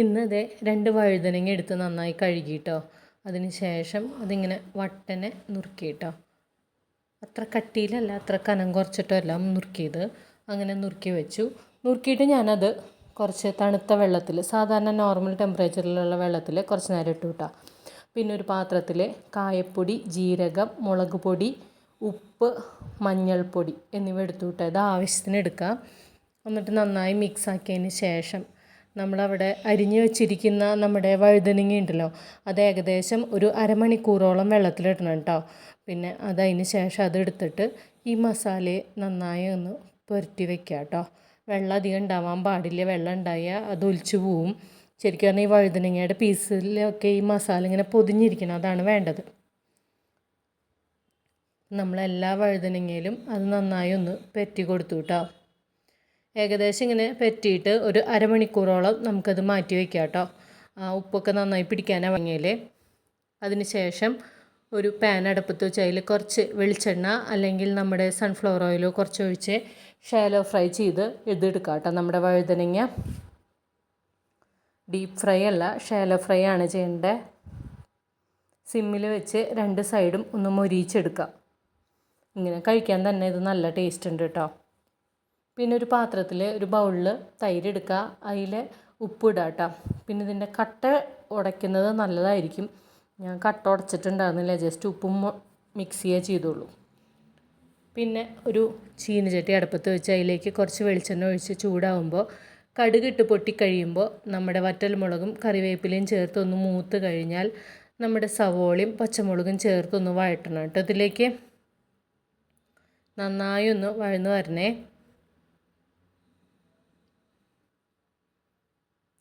ഇന്ന് രണ്ട് വഴുതനങ്ങ എടുത്ത് നന്നായി കഴുകിയിട്ടോ അതിന് ശേഷം അതിങ്ങനെ വട്ടനെ നുറുക്കിയിട്ടോ. അത്ര കട്ടിയിലല്ല അത്ര കനം കുറച്ചിട്ടോ എല്ലാം നുറുക്കിയത്. അങ്ങനെ നുറുക്കി വെച്ചു. നുറുക്കിയിട്ട് ഞാനത് കുറച്ച് തണുത്ത വെള്ളത്തിൽ സാധാരണ നോർമൽ ടെമ്പറേച്ചറിലുള്ള വെള്ളത്തിൽ കുറച്ച് നേരം ഇട്ടു കിട്ടാം പിന്നെ ഒരു പാത്രത്തിൽ കായപ്പൊടി ജീരകം മുളക് പൊടി ഉപ്പ് മഞ്ഞൾപ്പൊടി എന്നിവ എടുത്തു വിട്ടോ ഇത് ആവശ്യത്തിന് എടുക്കാം. എന്നിട്ട് നന്നായി മിക്സ് ആക്കിയതിന് ശേഷം നമ്മളവിടെ അരിഞ്ഞ് വെച്ചിരിക്കുന്ന നമ്മുടെ വഴുതനങ്ങ ഉണ്ടല്ലോ അത് ഏകദേശം ഒരു അരമണിക്കൂറോളം വെള്ളത്തിലിടണം കേട്ടോ. പിന്നെ അതതിന് ശേഷം അതെടുത്തിട്ട് ഈ മസാലയെ നന്നായി ഒന്ന് പുരട്ടി വെക്കുക കേട്ടോ. വെള്ളം അധികം ഉണ്ടാവാൻ പാടില്ല വെള്ളം ഉണ്ടായാൽ അത് ഒലിച്ചു പോവും. ശരിക്കും പറഞ്ഞാൽ ഈ വഴുതനങ്ങയുടെ പീസിലൊക്കെ ഈ മസാല ഇങ്ങനെ പൊതിഞ്ഞിരിക്കണം അതാണ് വേണ്ടത്. നമ്മളെല്ലാ വഴുതനങ്ങയിലും അത് നന്നായി ഒന്ന് പെറ്റി കൊടുത്തു കേട്ടോ. ഏകദേശം ഇങ്ങനെ പെറ്റിയിട്ട് ഒരു അരമണിക്കൂറോളം നമുക്കത് മാറ്റി വയ്ക്കാം കേട്ടോ. ആ ഉപ്പൊക്കെ നന്നായി പിടിക്കാനാണ് വാങ്ങിയാൽ അതിന് ശേഷം ഒരു പാൻ അടുപ്പത്ത് വെച്ച് അതിൽ കുറച്ച് വെളിച്ചെണ്ണ അല്ലെങ്കിൽ നമ്മുടെ സൺഫ്ലവർ ഓയിലോ കുറച്ച് ഒഴിച്ച് ഷാലോ ഫ്രൈ ചെയ്ത് ഇതെടുക്കാം കേട്ടോ നമ്മുടെ വഴുതനങ്ങ. ഡീപ്പ് ഫ്രൈ അല്ല ഷാലോ ഫ്രൈ ആണ് ചെയ്യേണ്ടത്. സിമ്മിൽ വെച്ച് രണ്ട് സൈഡും ഒന്ന് മൊരിയിച്ചെടുക്കുക ഇങ്ങനെ കഴിക്കാൻ തന്നെ ഇത് നല്ല ടേസ്റ്റ് ഉണ്ട് കേട്ടോ. പിന്നെ ഒരു പാത്രത്തിൽ ഒരു ബൗളിൽ തൈര് എടുക്കുക അതിൽ ഉപ്പ് ഇടുക കേട്ടോ പിന്നെ ഇതിന്റെ കട്ട ഉടയ്ക്കുന്നത് നല്ലതായിരിക്കും. ഞാൻ കട്ട ഉടച്ചിട്ടുണ്ടായിരുന്നില്ല ജസ്റ്റ് ഉപ്പും മിക്സ് ചെയ്യുക പിന്നെ ഒരു ചീനച്ചട്ടി അടുപ്പത്ത് വെച്ച് അതിലേക്ക് കുറച്ച് വെളിച്ചെണ്ണ ഒഴിച്ച് ചൂടാവുമ്പോൾ കടുകിട്ട് പൊട്ടിക്കഴിയുമ്പോൾ നമ്മുടെ വറ്റൽമുളകും കറിവേപ്പിലയും ചേർത്ത് ഒന്ന് മൂത്ത് കഴിഞ്ഞാൽ നമ്മുടെ സവോളയും പച്ചമുളകും ചേർത്തൊന്ന് വഴറ്റണം കേട്ടോ ഇതിലേക്ക് നന്നായി ഒന്ന് വഴന്ന് വരണേ.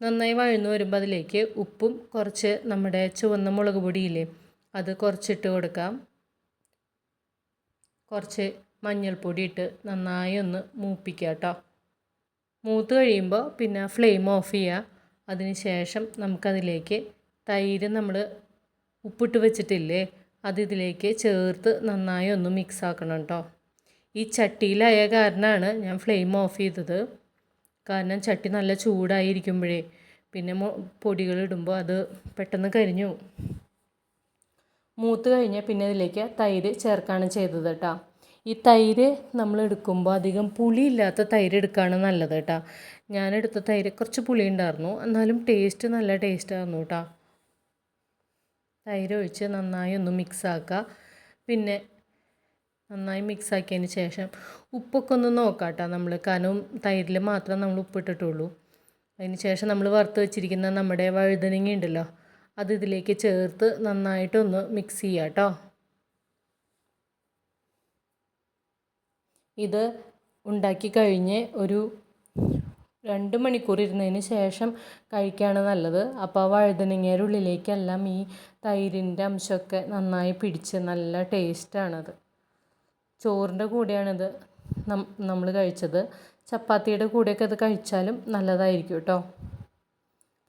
നന്നായി വഴന്നു വരുമ്പോൾ അതിലേക്ക് ഉപ്പും കുറച്ച് നമ്മുടെ ചുവന്ന മുളക് പൊടിയില്ലേ അത് കുറച്ചിട്ട് കൊടുക്കാം. കുറച്ച് മഞ്ഞൾപ്പൊടി ഇട്ട് നന്നായി ഒന്ന് മൂപ്പിക്കുക കേട്ടോ. മൂത്ത് കഴിയുമ്പോൾ പിന്നെ ഫ്ലെയിം ഓഫ് ചെയ്യുക അതിന് ശേഷം നമുക്കതിലേക്ക് തൈര് നമ്മൾ ഉപ്പിട്ട് വെച്ചിട്ടില്ലേ അത് ഇതിലേക്ക് ചേർത്ത് നന്നായി ഒന്ന് മിക്സ് ആക്കണം കേട്ടോ. ഈ ചട്ടിയിലായ കാരണമാണ് ഞാൻ ഫ്ലെയിം ഓഫ് ചെയ്തത്. കാരണം ചട്ടി നല്ല ചൂടായിരിക്കുമ്പോഴേ പിന്നെ പൊടികൾ ഇടുമ്പോൾ അത് പെട്ടെന്ന് കരിഞ്ഞു മൂത്ത് കഴിഞ്ഞാൽ പിന്നെ ഇതിലേക്ക് തൈര് ചേർക്കാണ് ചെയ്തത് കേട്ടോ ഈ തൈര് നമ്മൾ എടുക്കുമ്പോൾ അധികം പുളിയില്ലാത്ത തൈര് എടുക്കുകയാണ് നല്ലത് കേട്ടോ ഞാനെടുത്ത തൈര് കുറച്ച് പുളി ഉണ്ടായിരുന്നു. എന്നാലും ടേസ്റ്റ് നല്ല ടേസ്റ്റ് ആയിരുന്നു കേട്ടോ തൈര് ഒഴിച്ച് നന്നായി ഒന്ന് മിക്സ് ആക്കുക പിന്നെ നന്നായി മിക്സ് ആക്കിയതിന് ശേഷം ഉപ്പൊക്കെ ഒന്ന് നോക്കാം നമ്മൾ. കാരണം തൈരിൽ മാത്രം നമ്മൾ ഉപ്പിട്ടിട്ടുള്ളൂ. അതിന് ശേഷം നമ്മൾ വറുത്ത് വെച്ചിരിക്കുന്ന നമ്മുടെ വഴുതനങ്ങ ഉണ്ടല്ലോ അത് ഇതിലേക്ക് ചേർത്ത് നന്നായിട്ടൊന്ന് മിക്സ് ചെയ്യാട്ടോ കേട്ടോ. ഇത് ഉണ്ടാക്കി കഴിഞ്ഞ് ഒരു രണ്ട് മണിക്കൂർ ഇരുന്നതിന് ശേഷം കഴിക്കുകയാണ് നല്ലത്. അപ്പോൾ ആ വഴുതനങ്ങയുടെ ഉള്ളിലേക്കെല്ലാം ഈ തൈരിന്റെ അംശമൊക്കെ നന്നായി പിടിച്ച് നല്ല ടേസ്റ്റാണത് ചോറിന്റെ കൂടെയാണിത് നമ്മൾ കഴിച്ചത്. ചപ്പാത്തിയുടെ കൂടെയൊക്കെ അത് കഴിച്ചാലും നല്ലതായിരിക്കും കേട്ടോ.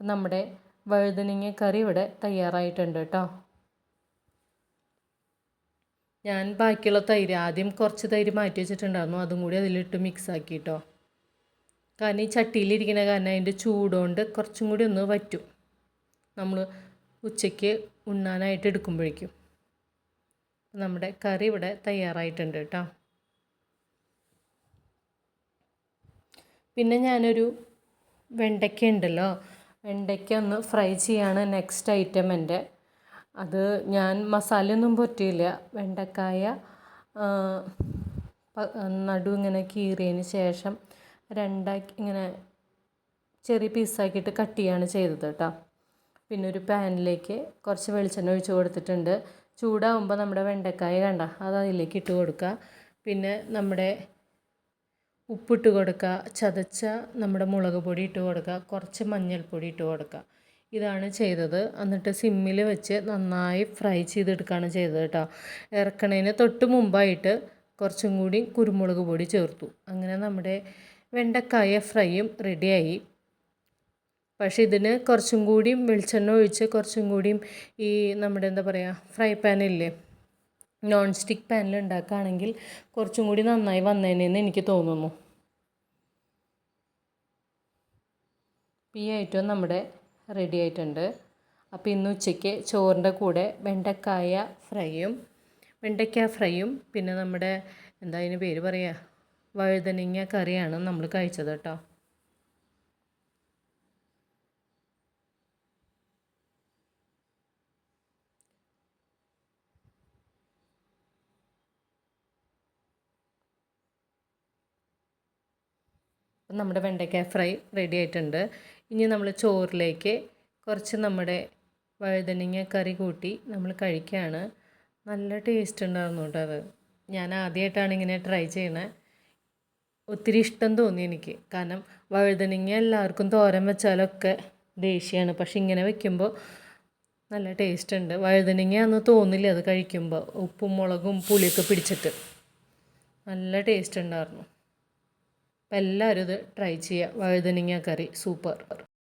നമ്മുടെ വഴുതനങ്ങ കറി ഇവിടെ തയ്യാറായിട്ടുണ്ട് കേട്ടോ. ഞാൻ ബാക്കിയുള്ള തൈര് ആദ്യം കുറച്ച് തൈര് മാറ്റി വെച്ചിട്ടുണ്ടായിരുന്നു. അതും കൂടി അതിലിട്ട് മിക്സ് ആക്കി കേട്ടോ. കാരണം ഈ ചട്ടിയിലിരിക്കുന്ന കാരണം അതിന്റെ ചൂടുകൊണ്ട് കുറച്ചും കൂടി ഒന്ന് വറ്റും. നമ്മൾ ഉച്ചയ്ക്ക് ഉണ്ണാനായിട്ട് എടുക്കുമ്പോഴേക്കും. നമ്മുടെ കറി ഇവിടെ തയ്യാറായിട്ടുണ്ട് കേട്ടോ. പിന്നെ ഞാനൊരു വെണ്ടയ്ക്ക ഉണ്ടല്ലോ. വെണ്ടയ്ക്ക ഒന്ന് ഫ്രൈ ചെയ്യാണ് നെക്സ്റ്റ് ഐറ്റം എന്റെ. അത് ഞാൻ മസാലയൊന്നും പറ്റിയില്ല വെണ്ടക്കായ നടു ഇങ്ങനെ കീറിയതിന് ശേഷം രണ്ടാക്കി ഇങ്ങനെ ചെറിയ പീസാക്കിയിട്ട് കട്ട് ചെയ്യാണ് ചെയ്തത് കേട്ടോ. പിന്നെ ഒരു പാനിലേക്ക് കുറച്ച് വെളിച്ചെണ്ണ ഒഴിച്ച് കൊടുത്തിട്ടുണ്ട്. ചൂടാകുമ്പോൾ നമ്മുടെ വെണ്ടക്കായ കണ്ട അത് അതിലേക്ക് ഇട്ട് കൊടുക്കുക പിന്നെ നമ്മുടെ ഉപ്പിട്ട് കൊടുക്കുക ചതച്ച നമ്മുടെ മുളക് പൊടി ഇട്ട് കൊടുക്കുക കുറച്ച് മഞ്ഞൾപ്പൊടി ഇട്ട് കൊടുക്കുക ഇതാണ് ചെയ്തത്. എന്നിട്ട് സിമ്മിൽ വെച്ച് നന്നായി ഫ്രൈ ചെയ്തെടുക്കുകയാണ് ചെയ്തത് കേട്ടോ ഇറക്കണതിന് തൊട്ട് മുമ്പായിട്ട് കുറച്ചും കൂടി കുരുമുളക് പൊടി ചേർത്തു. അങ്ങനെ നമ്മുടെ വെണ്ടക്കായ ഫ്രൈയും റെഡിയായി പക്ഷേ ഇതിന് കുറച്ചും കൂടിയും വെളിച്ചെണ്ണ ഒഴിച്ച് കുറച്ചും കൂടിയും ഈ നമ്മുടെ എന്താ പറയുക ഫ്രൈ പാനില്ലേ നോൺ സ്റ്റിക്ക് പാനിൽ ഉണ്ടാക്കുകയാണെങ്കിൽ കുറച്ചും കൂടി നന്നായി വന്നേനെന്ന് എനിക്ക് തോന്നുന്നു. ഈ ഐറ്റം നമ്മുടെ റെഡി ആയിട്ടുണ്ട്. അപ്പോൾ ഇന്ന് ഉച്ചയ്ക്ക് ചോറിന്റെ കൂടെ വെണ്ടക്കായ ഫ്രൈയും വെണ്ടയ്ക്ക ഫ്രൈയും പിന്നെ നമ്മുടെ എന്താ അതിന് പേര് പറയുക വഴുതനങ്ങ കറിയാണ് നമ്മൾ കഴിച്ചത് കേട്ടോ. അപ്പം നമ്മുടെ വെണ്ടയ്ക്ക ഫ്രൈ റെഡി ആയിട്ടുണ്ട്. ഇനി നമ്മൾ ചോറിലേക്ക് കുറച്ച് നമ്മുടെ വഴുതനങ്ങ കറി കൂട്ടി നമ്മൾ കഴിക്കുകയാണ് നല്ല ടേസ്റ്റ് ഉണ്ടായിരുന്നു കേട്ടോ അത്. ഞാൻ ആദ്യമായിട്ടാണ് ഇങ്ങനെ ട്രൈ ചെയ്യണത് ഒത്തിരി ഇഷ്ടം തോന്നി എനിക്ക്. കാരണം വഴുതനങ്ങ എല്ലാവർക്കും തോരൻ വെച്ചാലൊക്കെ ദേഷ്യമാണ് പക്ഷെ ഇങ്ങനെ വെക്കുമ്പോൾ നല്ല ടേസ്റ്റ് ഉണ്ട്. വഴുതനങ്ങയാണെന്ന് തോന്നില്ല അത് കഴിക്കുമ്പോൾ. ഉപ്പും മുളകും പുളിയൊക്കെ പിടിച്ചിട്ട്. നല്ല ടേസ്റ്റ് ഉണ്ടായിരുന്നു. അപ്പം എല്ലാവരും ഇത് ട്രൈ ചെയ്യുക. വഴുതനങ്ങ കറി. സൂപ്പർ